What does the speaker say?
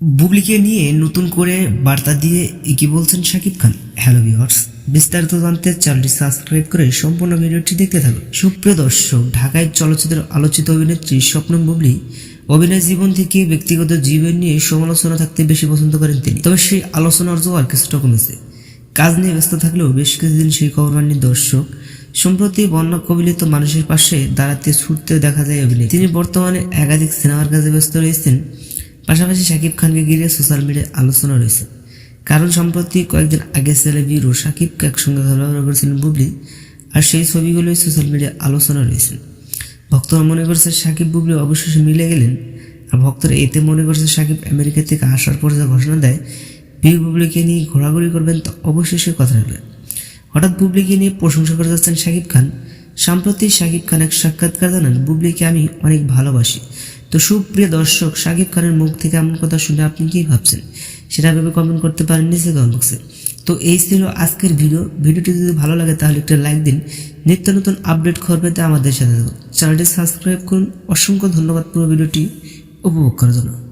বুবলিকে নিয়ে নতুন করে বার্তা দিয়ে কি বলছেন শাকিব খান? হ্যালো ভিউয়ার্স বিস্তারিত জানতে চ্যানেলটি সাবস্ক্রাইব করে সম্পূর্ণ ভিডিওটি দেখতে থাকুন। সুপ্রিয় দর্শক, ঢাকায় চলচ্চিত্রের আলোচিত অভিনেত্রী স্বপ্নম বুবলি অভিনয় জীবন থেকে ব্যক্তিগত জীবন নিয়ে সমালোচনা থাকতে বেশি পছন্দ করেন তিনি। তবে সেই আলোচনার জোয়ার কিছুটা কমেছে। কাজ নিয়ে ব্যস্ত থাকলেও বেশ কিছুদিন সেই খবর মাননি দর্শক। সম্প্রতি বন্যা কবিলিত মানুষের পাশে দাঁড়াতে ছুটতে দেখা যায় অভিনয় তিনি বর্তমানে একাধিক সিনেমার কাজে ব্যস্ত রয়েছেন। পাশাপাশি শাকিব খানকে ঘিরে সোশ্যাল মিডিয়ায় আলোচনা রয়েছে। কারণ সম্প্রতি কয়েকদিন আগে সেলেবিরও শাকিবকে একসঙ্গে ঘোরাফেরা করেছিলেন বুবলি, আর সেই ছবিগুলোই সোশ্যাল মিডিয়ায় আলোচনা রয়েছে। ভক্তরা মনে করছে সাকিব বুবলি অবশেষে মিলে গেলেন, আর ভক্তরা এতে মনে করছে সাকিব আমেরিকা থেকে আসার পর যা ঘোষণা দেয়, বিগ বুবলিকে নিয়ে ঘোরাঘুরি করবেন তা অবশ্যই সে কথা রইবে হঠাৎ বুবলিকে নিয়ে প্রশংসা করে যাচ্ছেন শাকিব খান। সম্প্রতি শাকিব খান এক সাক্ষাৎকার জানান, বুবলিকে আমি অনেক ভালোবাসি। তো সুপ্রিয় দর্শক শাকিব খানের মুখ থেকে এমন কথা শুনে আপনি কি ভাবছেন? সেটা ভেবে কমেন্ট করতে পারেন নিচে কমেন্ট বক্সে তো এই ছিল আজকের ভিডিও ভিডিওটি যদি ভালো লাগে তাহলে একটা লাইক দিন। নিত্য নতুন আপডেট খবর আমাদের সাথে চ্যানেলটি সাবস্ক্রাইব করুন। অসংখ্য ধন্যবাদ পুরো ভিডিওটি উপভোগ করার জন্য।